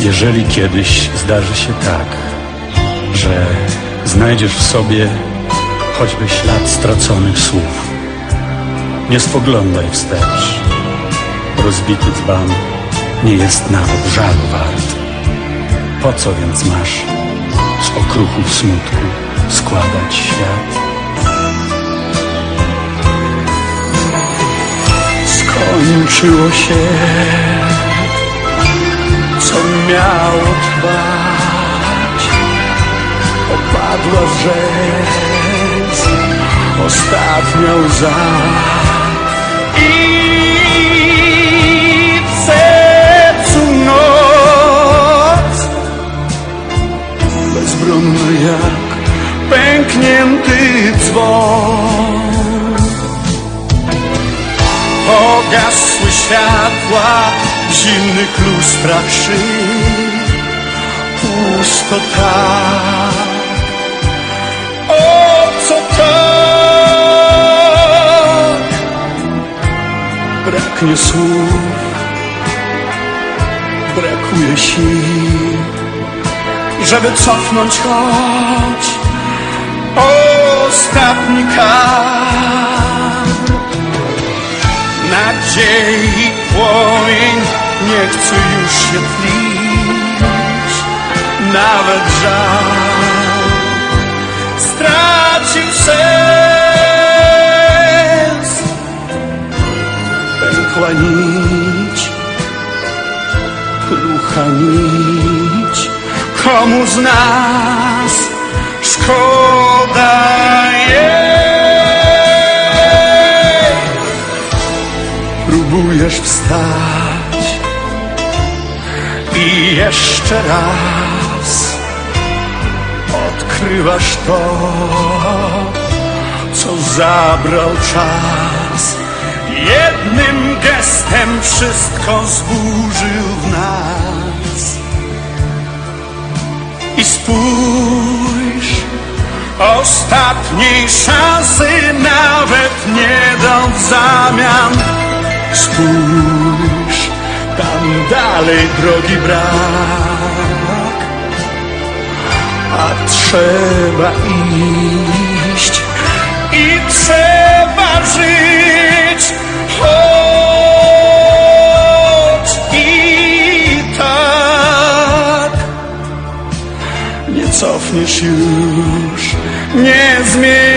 Jeżeli kiedyś zdarzy się tak, że znajdziesz w sobie choćby ślad straconych słów, nie spoglądaj wstecz. Rozbity dzban nie jest nawet żalu wart. Po co więc masz z okruchów smutku składać świat? Skończyło się, miało trwać. Opadła w rzeź ostatnia łza. I cecu noc bezbronny jak pęknięty dzwon. Pogasły światła w zimnych lustrach Pustota O co tak? Braknie słów Brakuje sił Żeby cofnąć choć Ostatni kar. Nadziei płomień nie chce już się tlić, nawet żal stracił sens. Pękła nić, krucha nić, komu z nas szkoda jej? próbujesz wstać i jeszcze raz odkrywasz to, co zabrał czas. Jednym gestem wszystko zburzył w nas. I spójrz, ostatniej szansy nawet nie dał w zamian. Spójrz, tam dalej drogi brak, trzeba iść i trzeba żyć. Choć i tak nie cofniesz już, nie zmienisz.